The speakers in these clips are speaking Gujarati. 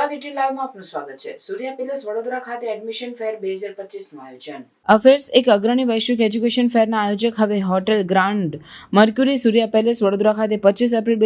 પેલેસ વડોદરા ખાતે પચીસ એપ્રિલ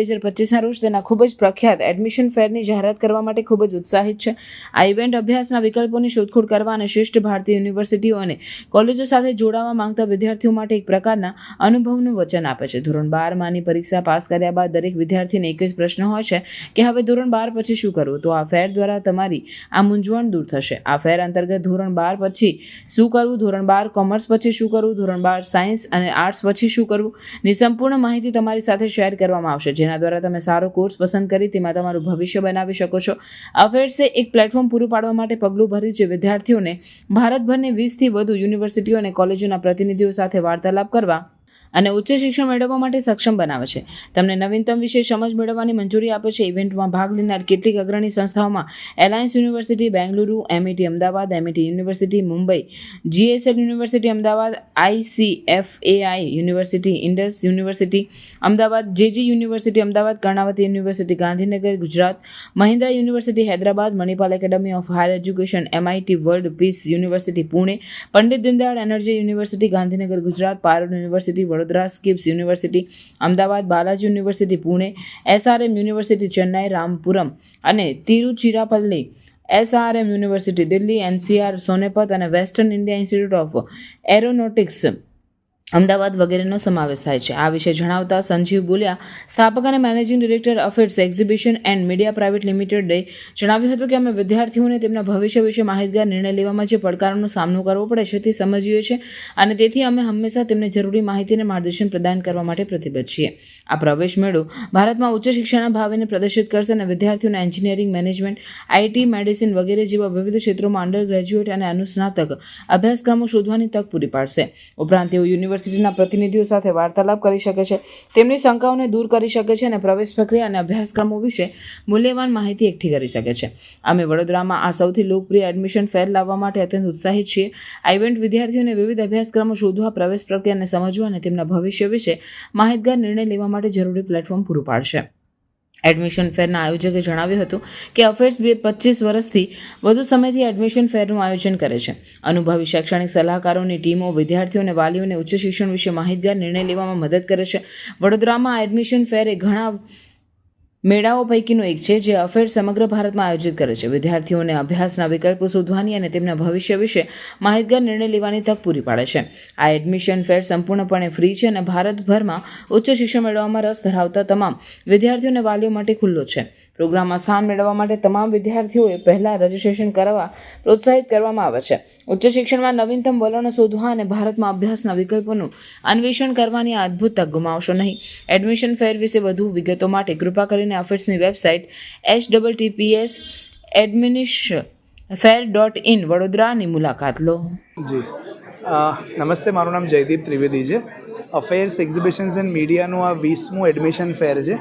જાહેરાત કરવા માટે ખૂબ જ ઉત્સાહિત છે. આ ઇવેન્ટ અભ્યાસના વિકલ્પોની શોધખોળ કરવા અને શ્રેષ્ઠ ભારતીય યુનિવર્સિટીઓ અને કોલેજો સાથે જોડાવા માંગતા વિદ્યાર્થીઓ માટે એક પ્રકારના અનુભવનું વચન આપે છે. ધોરણ બારમાંની પરીક્ષા પાસ કર્યા બાદ દરેક વિદ્યાર્થીને એક જ પ્રશ્ન હોય છે કે હવે ધોરણ બાર પછી શું કરવું? તો આ ફેર દ્વારા તમારી આ મૂંઝવણ દૂર થશે. આ ફેર અંતર્ગત ધોરણ બાર પછી શું કરવું? ધોરણ બાર કોમર્સ પછી શું કરવું? ધોરણ બાર સાયન્સ અને આર્ટ્સ પછી શું કરવું? ની સંપૂર્ણ માહિતી તમારી સાથે શેર કરવામાં આવશે. જેના દ્વારા તમે સારો કોર્સ પસંદ કરી તેમાં તમારું ભવિષ્ય બનાવી શકો છો. અફેર્સે એક પ્લેટફોર્મ પૂરું પાડવા માટે પગલું ભર્યું છે. વિદ્યાર્થીઓને ભારતભરની વીસથી વધુ યુનિવર્સિટીઓ અને કોલેજોના પ્રતિનિધિઓ સાથે વાર્તાલાપ કરવા અને ઉચ્ચ શિક્ષણ મેળવવા માટે સક્ષમ બનાવે છે. તમને નવીનતમ વિશે સમજ મેળવવાની મંજૂરી આપે છે. ઇવેન્ટમાં ભાગ લેનાર કેટલીક અગ્રણી સંસ્થાઓમાં alliance university, Bengaluru MET Ahmedabad MET university, Mumbai GSL university Ahmedabad ICFAI university, Indus university Ahmedabad JG university Ahmedabad, Karnavati university, Gandhinagar, Gujarat, Mahindra university, Hyderabad, Manipal academy of higher education MIT world peace university, Pune, Pandit Deendayal energy university, Gandhinagar, Gujarat Parul university Vadodara SKIPS university, Ahmedabad Balaji university, Pune, SRM university, Chennai, Ramapuram અને Tiruchirappalli. SRM university, Delhi, NCR Sonepat અને western India institute of aeronautics Ahmedabad વગેરેનો સમાવેશ થાય છે. આ વિશે જણાવતા સંજીવ બોલ્યા, સ્થાપક અને managing director Affairs exhibition and media private લિમિટેડે જણાવ્યું હતું કે અમે વિદ્યાર્થીઓને તેમના ભવિષ્ય વિશે માહિતગાર નિર્ણય લેવામાં જે પડકારોનો સામનો કરવો પડે છે તે સમજીએ છીએ અને તેથી અમે હંમેશા તેમને જરૂરી માહિતી અને માર્ગદર્શન પ્રદાન કરવા માટે પ્રતિબદ્ધ છીએ. આ પ્રવેશ મેળો ભારતમાં ઉચ્ચ શિક્ષણના ભાવિને પ્રદર્શિત કરશે અને વિદ્યાર્થીઓને એન્જિનિયરિંગ મેનેજમેન્ટ, આઈટી, મેડિસિન વગેરે જેવા વિવિધ ક્ષેત્રોમાં અંડર ગ્રેજ્યુએટ અને અનુસ્નાતક અભ્યાસક્રમો શોધવાની તક પૂરી પાડશે. ઉપરાંત તેઓ યુનિવર્સિટીના પ્રતિનિધિઓ સાથે વાર્તાલાપ કરી શકે છે. તેમની શંકાઓને દૂર કરી શકે છે અને પ્રવેશ પ્રક્રિયા અને અભ્યાસક્રમો વિશે મૂલ્યવાન માહિતી એકઠી કરી શકે છે. અમે વડોદરામાં આ સૌથી લોકપ્રિય એડમિશન ફેર લાવવા માટે અત્યંત ઉત્સાહિત છીએ. આ ઇવેન્ટ વિદ્યાર્થીઓને વિવિધ અભ્યાસક્રમો શોધવા, પ્રવેશ પ્રક્રિયાને સમજવા અને તેમના ભવિષ્ય વિશે માહિતગાર નિર્ણય લેવા માટે જરૂરી પ્લેટફોર્મ પૂરું પાડશે. એડમિશન ફેરના આયોજકે જણાવ્યું હતું કે અફેર્સ બે પચીસ વર્ષથી વધુ સમયથી એડમિશન ફેરનું આયોજન કરે છે. અનુભવી શૈક્ષણિક સલાહકારોની ટીમો વિદ્યાર્થીઓ અને વાલીઓને ઉચ્ચ શિક્ષણ વિશે માહિતગાર નિર્ણય લેવામાં મદદ કરે છે. વડોદરામાં એડમિશન ફેર એ ઘણા મેળાઓ પૈકીનો એક છે જે અફેર સમગ્ર ભારતમાં આયોજિત કરે છે. વિદ્યાર્થીઓને અભ્યાસના વિકલ્પો શોધવાની અને તેમના ભવિષ્ય વિશે માહિતગાર નિર્ણય લેવાની તક પૂરી પાડે છે. આ એડમિશન ફેર સંપૂર્ણપણે ફ્રી છે અને ભારતભરમાં ઉચ્ચ શિક્ષણ મેળવવામાં રસ ધરાવતા તમામ વિદ્યાર્થીઓને વાલીઓ માટે ખુલ્લો છે. પ્રોગ્રામમાં સ્થાન મેળવવા માટે તમામ વિદ્યાર્થીઓએ પહેલાં રજિસ્ટ્રેશન કરવા પ્રોત્સાહિત કરવામાં આવે છે. ઉચ્ચ શિક્ષણમાં નવીનતમ વલણો શોધવા અને ભારતમાં અભ્યાસના વિકલ્પોનું અન્વેષણ કરવાની અદ્ભુત તક ગુમાવશો નહીં. એડમિશન ફેર વિશે વધુ વિગતો માટે કૃપા કરીને અફેર્સની website H double TPS admission fair dot in વડોદરાની મુલાકાત લો. જી. નમસ્તે, મારું નામ જયદીપ ત્રિવેદી છે. અફેર્સ એક્ઝિબિશન્સ એન્ડ મીડિયાનું આ વીસમું એડમિશન ફેર છે.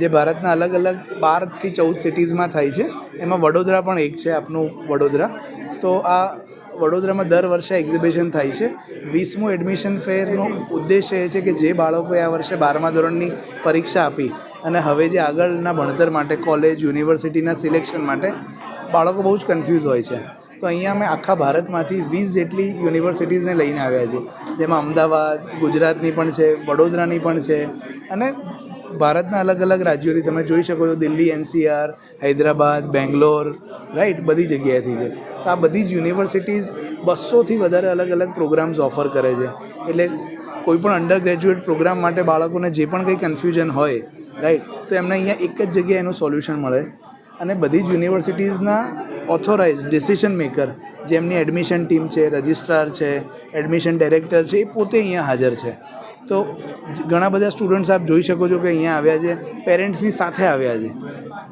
જે ભારતના અલગ અલગ બારથી ચૌદ સિટીઝમાં થાય છે, એમાં વડોદરા પણ એક છે આપનું વડોદરા. તો આ વડોદરામાં દર વર્ષે એક્ઝિબિશન થાય છે. વીસમું એડમિશન ફેરનો ઉદ્દેશ્ય એ છે કે જે બાળકોએ આ વર્ષે બારમા ધોરણની પરીક્ષા આપી અને હવે જે આગળના ભણતર માટે કોલેજ યુનિવર્સિટીના સિલેક્શન માટે, બાળકો બહુ જ કન્ફ્યુઝ હોય છે. તો અહીંયા અમે આખા ભારતમાંથી વીસ જેટલી યુનિવર્સિટીઝને લઈને આવ્યા છીએ. જેમાં અમદાવાદ, ગુજરાતની પણ છે, વડોદરાની પણ છે અને ભારતના અલગ અલગ રાજ્યોથી તમે જોઈ શકો છો. દિલ્હી, એનસીઆર, હૈદરાબાદ, બેંગ્લોર રાઈટ બધી જગ્યાએથી છે. તો આ બધી જ યુનિવર્સિટીઝ બસોથી વધારે અલગ અલગ પ્રોગ્રામ્સ ઓફર કરે છે. એટલે કોઈ પણ અંડર ગ્રેજ્યુએટ પ્રોગ્રામ માટે બાળકોને જે પણ કંઈ કન્ફ્યુઝન હોય રાઈટ તો એમને અહીંયા એક જ જગ્યાએ એનું સોલ્યુશન મળે. અને બધી જ યુનિવર્સિટીઝના ઓથોરાઇઝ ડિસિશન મેકર જેમની એડમિશન ટીમ છે રજિસ્ટ્રાર છે એડમિશન ડાયરેક્ટર છે, એ પોતે અહીંયા હાજર છે. તો ઘણા બધા સ્ટુડન્ટ્સ આપ જોઈ શકો છો કે અહીંયા આવ્યા છે. પેરેન્ટ્સની સાથે આવ્યા છે.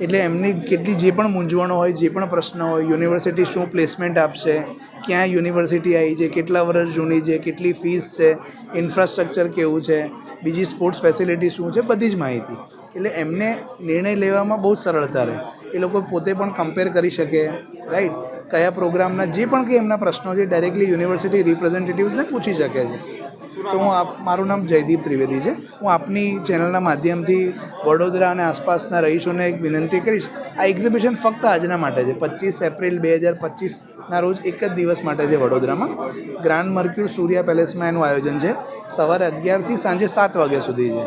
એટલે એમની કેટલી જે પણ મૂંઝવણો હોય, જે પણ પ્રશ્ન હોય યુનિવર્સિટી શું પ્લેસમેન્ટ આપશે, ક્યાં યુનિવર્સિટી આવી છે, કેટલા વર્ષ જૂની છે, કેટલી ફીસ છે ઇન્ફ્રાસ્ટ્રક્ચર કેવું છે, બીજી સ્પોર્ટ્સ ફેસિલિટી શું છે, બધી જ માહિતી. એટલે એમને નિર્ણય લેવામાં બહુ જ સરળતા રહે. એ લોકો પોતે પણ કમ્પેર કરી શકે રાઈટ કયા પ્રોગ્રામના જે પણ કંઈ એમના પ્રશ્નો છે ડાયરેક્ટલી યુનિવર્સિટી રિપ્રેઝેન્ટેટિવ્સને પૂછી શકે છે. તો હું આપ મારું નામ જયદીપ ત્રિવેદી છે. હું આપની ચેનલના માધ્યમથી વડોદરા અને આસપાસના રહીશોને એક વિનંતી કરીશ. આ એક્ઝિબિશન ફક્ત આજના માટે છે. પચીસ એપ્રિલ બે હજાર પચીસના રોજ એક જ દિવસ માટે છે વડોદરામાં. ગ્રાન્ડ મર્ક્યુર સૂર્યા પેલેસમાં એનું આયોજન છે. સવારે અગિયારથી સાંજે સાત વાગ્યા સુધી છે.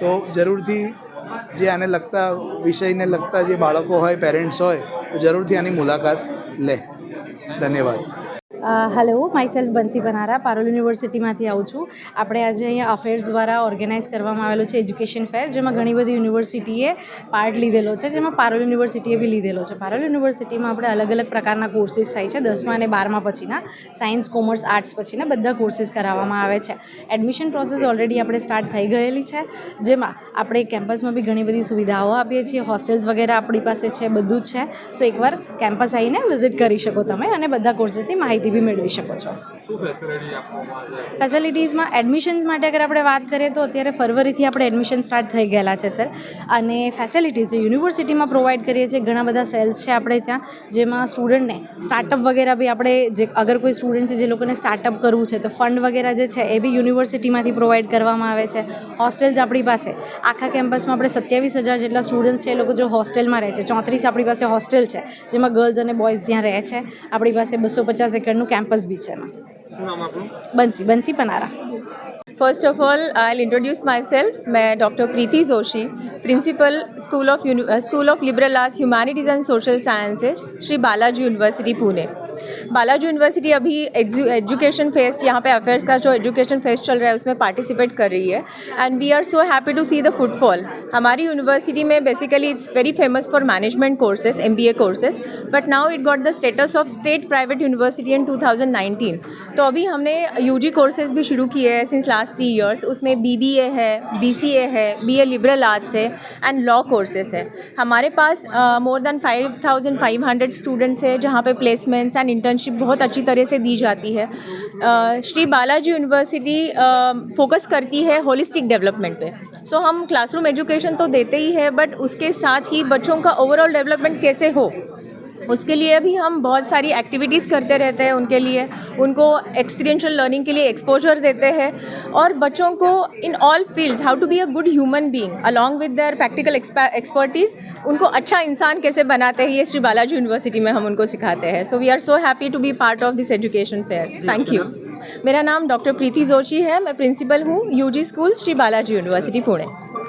તો જરૂરથી જે આને લગતા વિષયને લગતા જે બાળકો હોય પેરેન્ટ્સ હોય, તો જરૂરથી આની મુલાકાત લે. ધન્યવાદ. Hello myself Bansi Banara Parul યુનિવર્સિટીમાંથી આવું છું. આપણે આજે અહીંયા અફેર્સ દ્વારા ઓર્ગેનાઇઝ કરવામાં આવેલો છે એજ્યુકેશન ફેર જેમાં ઘણી બધી યુનિવર્સિટીએ પાર્ટ લીધેલો છે, જેમાં પારોલ યુનિવર્સિટીએ બી લીધેલો છે. પારોલ યુનિવર્સિટીમાં આપણે અલગ અલગ પ્રકારના કોર્સીસ થાય છે, દસમા અને બારમા પછીના સાયન્સ કોમર્સ આર્ટ્સ પછીના બધા કોર્સીસ કરાવવામાં આવે છે. એડમિશન પ્રોસેસ ઓલરેડી આપણે સ્ટાર્ટ થઈ ગયેલી છે, જેમાં આપણે કેમ્પસમાં બી ઘણી બધી સુવિધાઓ આપીએ છીએ હોસ્ટેલ્સ વગેરે આપણી પાસે છે, બધું જ છે. સો એકવાર કેમ્પસ આવીને વિઝિટ કરી શકો તમે અને બધા કોર્સીસની માહિતી બી મેળવી શકો છો. ફેસિલિટીઝમાં એડમિશન્સ માટે અગર આપણે વાત કરીએ તો અત્યારે ફરવરીથી આપણે એડમિશન સ્ટાર્ટ થઈ ગયેલા છે સર અને ફેસિલિટીઝ યુનિવર્સિટીમાં પ્રોવાઈડ કરીએ છીએ ઘણા બધા સેલ્સ છે આપણે ત્યાં જેમાં સ્ટુડન્ટને સ્ટાર્ટઅપ વગેરે બી આપણે જે અગર કોઈ સ્ટુડન્ટ છે જે લોકોને સ્ટાર્ટઅપ કરવું છે તો ફંડ વગેરે જે છે એ બી યુનિવર્સિટીમાંથી પ્રોવાઈડ કરવામાં આવે છે. હોસ્ટેલ્સ આપણી પાસે આખા કેમ્પસમાં આપણે સત્યાવીસ હજાર જેટલા સ્ટુડન્ટ્સ છે એ લોકો જો હોસ્ટેલમાં રહે છે. ચોત્રીસ આપણી પાસે હોસ્ટેલ છે જેમાં ગર્લ્સ અને બોયઝ ત્યાં રહે છે. આપણી પાસે બસો પચાસ અંડરનું કેમ્પસ બી છે એમાં Bansi Bansi Panara. First of all I will introduce myself મેં doctor Preeti Joshi principal school of school of liberal arts humanities and social sciences Shri Balaji university Pune Balaji university अभी एजुकेशन फेस्ट यहाँ पे अफेयर्स का जो एजुकेशन फेस्ट चल रहा है, उसमें पार्टिसिपेट कर रही है। And we are so happy to see the footfall हमारी यूनिवर्सिटी में basically it's very famous for management courses M B A courses but now it got the status of state private university in 2019 तो अभी हमने यू जी कोर्सेज भी शुरू किए हैं सिंस लास्ट थ्री ईयर्स उसमें बी बी ए है बी सी ए है बी ए लिबरल आर्ट्स है एंड लॉ कोर्सेज है। हमारे पास more than five thousand five hundred students है जहाँ पे प्लेसमेंट्स एंड इंटर्नशिप बहुत अच्छी तरह से दी जाती है। श्री बालाजी यूनिवर्सिटी फोकस करती है होलिस्टिक डेवलपमेंट पे। सो हम क्लासरूम एजुकेशन तो देते ही है बट उसके साथ ही बच्चों का ओवरऑल डेवलपमेंट कैसे हो? उसके लिए भी हम बहुत सारी एक्टिविटीज़ करते रहते हैं उनके लिए। उनको एक्सपीरियंशियल लर्निंग के लिए एक्सपोजर देते हैं और बच्चों को in all fields how to be a good human being along with their practical expertise उनको अच्छा इंसान कैसे बनाते हैं ये श्री बालाजी यूनिवर्सिटी में हम उनको सिखाते हैं। So we are so happy to be part of this education fair thank you मेरा नाम डॉक्टर प्रीति जोशी है मैं प्रिंसिपल हूँ UG school Shri Balaji university Pune